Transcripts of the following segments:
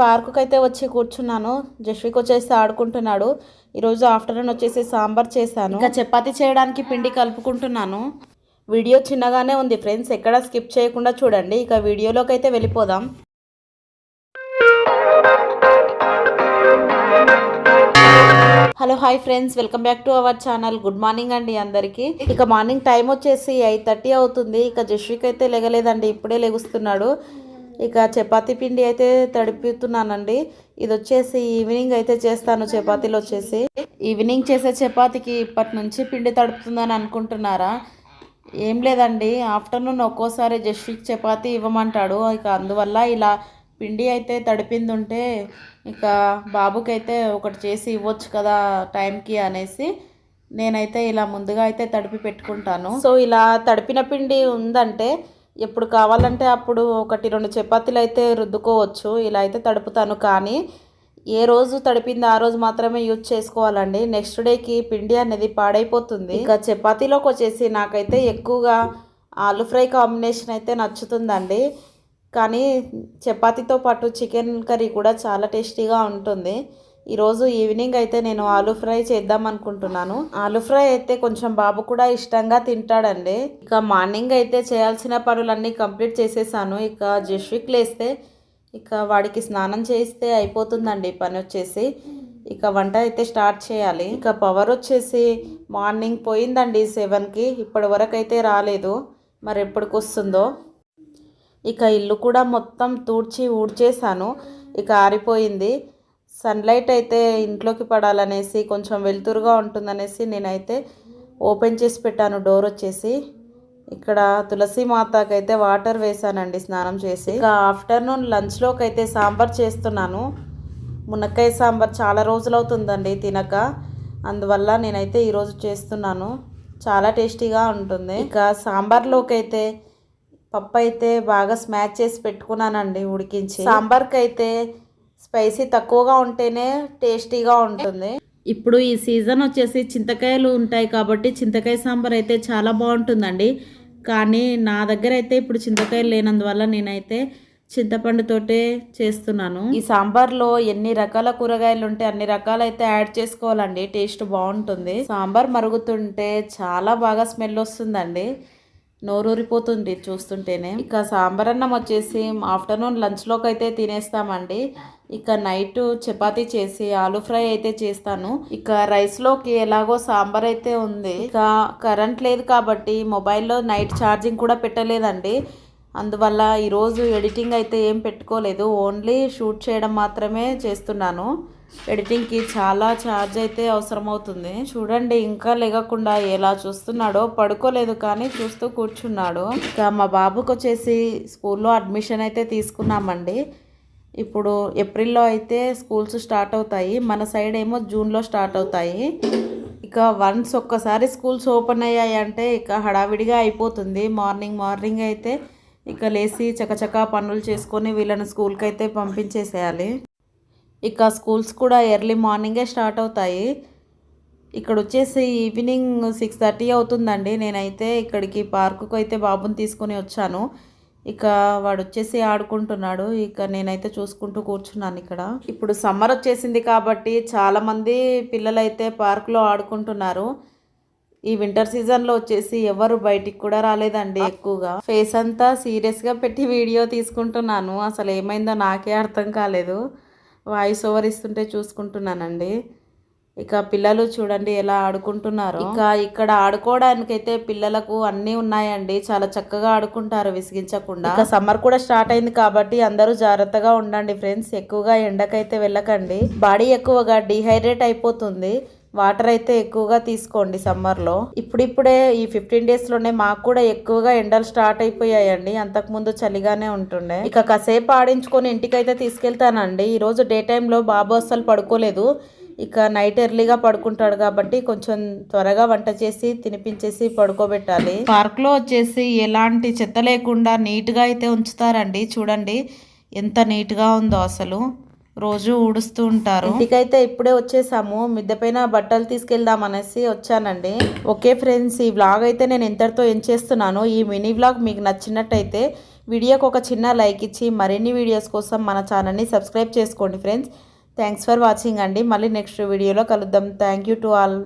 పార్కుకి అయితే వచ్చి కూర్చున్నాను. జస్విక్ వచ్చేసి ఆడుకుంటున్నాడు. ఈరోజు ఆఫ్టర్నూన్ వచ్చేసి సాంబార్ చేశాను. ఇంకా చపాతీ చేయడానికి పిండి కలుపుకుంటున్నాను. వీడియో చిన్నగానే ఉంది ఫ్రెండ్స్ ఎక్కడ స్కిప్ చేయకుండా చూడండి. ఇక వీడియోలోకి అయితే వెళ్ళిపోదాం. Hello hi friends. Welcome back to our channel. Good morning అండి అందరికీ. ఇక మార్నింగ్ టైం వచ్చేసి ఎయిట్ థర్టీ అవుతుంది. ఇక జస్విక్ అయితే లెగలేదండి ఇప్పుడే లెగుస్తున్నాడు. ఇక చపాతీ పిండి అయితే తడిపిస్తున్నానండి. ఇది వచ్చేసి ఈవినింగ్ అయితే చేస్తాను చపాతీలు వచ్చేసి. ఈవినింగ్ చేసే చపాతీకి ఇప్పటి నుంచి పిండి తడుపుతుందని అనుకుంటున్నారా? ఏం లేదండి ఆఫ్టర్నూన్ ఒక్కోసారి జస్విక్ చపాతీ ఇవ్వమంటాడు. ఇక అందువల్ల ఇలా పిండి అయితే తడిపింది ఉంటే ఇక బాబుకైతే ఒకటి చేసి ఇవ్వచ్చు కదా టైంకి అనేసి నేనైతే ఇలా ముందుగా అయితే తడిపి పెట్టుకుంటాను. సో ఇలా తడిపిన పిండి ఉందంటే ఎప్పుడు కావాలంటే అప్పుడు ఒకటి రెండు చపాతీలు అయితే రుద్దుకోవచ్చు. ఇలా అయితే తడుపుతాను. కానీ ఏ రోజు తడిపింది ఆ రోజు మాత్రమే యూజ్ చేసుకోవాలండి. నెక్స్ట్ డేకి పిండి అనేది పాడైపోతుంది. ఇంకా చపాతీలోకి వచ్చేసి నాకైతే ఎక్కువగా ఆలు ఫ్రై కాంబినేషన్ అయితే నచ్చుతుందండి. కానీ చపాతీతో పాటు చికెన్ కర్రీ కూడా చాలా టేస్టీగా ఉంటుంది. ఈరోజు ఈవినింగ్ అయితే నేను ఆలు ఫ్రై చేద్దాం అనుకుంటున్నాను. ఆలు ఫ్రై అయితే కొంచెం బాబు కూడా ఇష్టంగా తింటాడండి. ఇక మార్నింగ్ అయితే చేయాల్సిన పనులన్నీ కంప్లీట్ చేసేసాను. ఇక జెష్విక్ లేస్తే ఇక వాడికి స్నానం చేస్తే అయిపోతుందండి పని వచ్చేసి. ఇక వంట అయితే స్టార్ట్ చేయాలి. ఇక పవర్ వచ్చేసి మార్నింగ్ పోయిందండి సెవెన్కి ఇప్పటి వరకు అయితే రాలేదు. మరి ఎప్పటికి వస్తుందో? ఇక ఇల్లు కూడా మొత్తం తూడ్చి ఊడ్చేసాను ఇక ఆరిపోయింది. సన్లైట్ అయితే ఇంట్లోకి పడాలనేసి కొంచెం వెలుతురుగా ఉంటుందనేసి నేనైతే ఓపెన్ చేసి పెట్టాను. డోర్ వచ్చేసి ఇక్కడ తులసి మాతకైతే వాటర్ వేసానండి స్నానం చేసి. ఇక ఆఫ్టర్నూన్ లంచ్లోకి అయితే సాంబార్ చేస్తున్నాను. మునక్కాయ సాంబార్ చాలా రోజులు అవుతుందండి తినక. అందువల్ల నేనైతే ఈరోజు చేస్తున్నాను. చాలా టేస్టీగా ఉంటుంది. ఇక సాంబార్లోకి అయితే పప్పు అయితే బాగా స్మాష్ చేసి పెట్టుకున్నానండి ఉడికించి. సాంబార్కి అయితే స్పైసీ తక్కువగా ఉంటేనే టేస్టీగా ఉంటుంది. ఇప్పుడు ఈ సీజన్ వచ్చేసి చింతకాయలు ఉంటాయి కాబట్టి చింతకాయ సాంబార్ అయితే చాలా బాగుంటుందండి. కానీ నా దగ్గర అయితే ఇప్పుడు చింతకాయలు లేనందువల్ల నేనైతే చింతపండుతోటే చేస్తున్నాను. ఈ సాంబార్లో ఎన్ని రకాల కూరగాయలు ఉంటే అన్ని రకాలు అయితే యాడ్ చేసుకోవాలండి. టేస్ట్ బాగుంటుంది. సాంబార్ మరుగుతుంటే చాలా బాగా స్మెల్ వస్తుందండి. నోరూరిపోతుంది చూస్తుంటేనే. ఇక సాంబార్ అన్నం వచ్చేసి ఆఫ్టర్నూన్ లంచ్లోకి అయితే తినేస్తామండి. ఇక నైట్ చపాతీ చేసి ఆలు ఫ్రై అయితే చేస్తాను. ఇక రైస్లోకి ఎలాగో సాంబార్ అయితే ఉంది. ఇక కరెంట్ లేదు కాబట్టి మొబైల్లో నైట్ ఛార్జింగ్ కూడా పెట్టలేదండి. అందువల్ల ఈరోజు ఎడిటింగ్ అయితే ఏం పెట్టుకోలేదు. ఓన్లీ షూట్ చేయడం మాత్రమే చేస్తున్నాను. ఎడిటింగ్కి చాలా ఛార్జ్ అయితే అవసరమవుతుంది. చూడండి ఇంకా లేగకుండా ఎలా చూస్తున్నాడో. పడుకోలేదు కానీ చూస్తూ కూర్చున్నాడు. ఇక మా బాబుకు వచ్చేసి స్కూల్లో అడ్మిషన్ అయితే తీసుకున్నామండి. ఇప్పుడు ఏప్రిల్లో అయితే స్కూల్స్ స్టార్ట్ అవుతాయి. మన సైడ్ ఏమో జూన్లో స్టార్ట్ అవుతాయి. ఇక వన్స్ ఒక్కసారి స్కూల్స్ ఓపెన్ అయ్యాయి అంటే ఇక హడావిడిగా అయిపోతుంది. మార్నింగ్ మార్నింగ్ అయితే ఇక లేచి చకచకా పనులు చేసుకొని వీళ్ళని స్కూల్కి అయితే పంపించేసేయాలి. ఇక స్కూల్స్ కూడా ఎర్లీ మార్నింగే స్టార్ట్ అవుతాయి. ఇక్కడ వచ్చేసి ఈవినింగ్ సిక్స్ థర్టీ అవుతుందండి. నేనైతే ఇక్కడికి పార్కుకు అయితే బాబుని తీసుకొని వచ్చాను. ఇక వాడు వచ్చేసి ఆడుకుంటున్నాడు. ఇక నేనైతే చూసుకుంటూ కూర్చున్నాను ఇక్కడ. ఇప్పుడు సమ్మర్ వచ్చేసింది కాబట్టి చాలామంది పిల్లలైతే పార్కులో ఆడుకుంటున్నారు. ఈ వింటర్ సీజన్లో వచ్చేసి ఎవరు బయటికి కూడా రాలేదండి ఎక్కువగా. ఫేస్ అంతా సీరియస్గా పెట్టి వీడియో తీసుకుంటున్నాను. అసలు ఏమైందో నాకే అర్థం కాలేదు. వాయిస్ ఓవర్ ఇస్తుంటే చూసుకుంటున్నానండి. ఇక పిల్లలు చూడండి ఎలా ఆడుకుంటున్నారు. ఇక ఇక్కడ ఆడుకోవడానికైతే పిల్లలకు అన్నీ ఉన్నాయండి. చాలా చక్కగా ఆడుకుంటారు విసిగించకుండా. ఇక సమ్మర్ కూడా స్టార్ట్ అయింది కాబట్టి అందరూ జాగ్రత్తగా ఉండండి ఫ్రెండ్స్. ఎక్కువగా ఎండకైతే వెళ్ళకండి. బాడీ ఎక్కువగా డిహైడ్రేట్ అయిపోతుంది. వాటర్ అయితే ఎక్కువగా తీసుకోండి సమ్మర్లో. ఇప్పుడిప్పుడే ఈ ఫిఫ్టీన్ డేస్లోనే మాకు కూడా ఎక్కువగా ఎండలు స్టార్ట్ అయిపోయాయండి. అంతకుముందు చలిగానే ఉంటుండే. ఇక కాసేపు ఆడించుకొని ఇంటికైతే తీసుకెళ్తానండి. ఈరోజు డే టైంలో బాబు అస్సలు పడుకోలేదు. ఇక నైట్ ఎర్లీగా పడుకుంటాడు కాబట్టి కొంచెం త్వరగా వంట చేసి తినిపించేసి పడుకోబెట్టాలి. పార్క్లో వచ్చేసి ఎలాంటి చెత్త లేకుండా నీట్గా అయితే ఉంచుతారండి. చూడండి ఎంత నీట్గా ఉందో అసలు. రోజు ఊడుస్తూ ఉంటారు. ఇంటికైతే ఇప్పుడే వచ్చేసాము. మిద్దె పైన బట్టలు తీసుకెళ్దాం అనేసి వచ్చానండి. ఓకే ఫ్రెండ్స్ ఈ వ్లాగ్ అయితే నేను ఎంతటితో ఏం చేస్తున్నాను. ఈ మినీ వ్లాగ్ మీకు నచ్చినట్టయితే వీడియోకి ఒక చిన్న లైక్ ఇచ్చి మరిన్ని వీడియోస్ కోసం మన ఛానల్ని సబ్స్క్రైబ్ చేసుకోండి ఫ్రెండ్స్. థ్యాంక్స్ ఫర్ వాచింగ్ అండి. మళ్ళీ నెక్స్ట్ వీడియోలో కలుద్దాం. Thank you to all.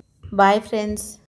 Bye friends.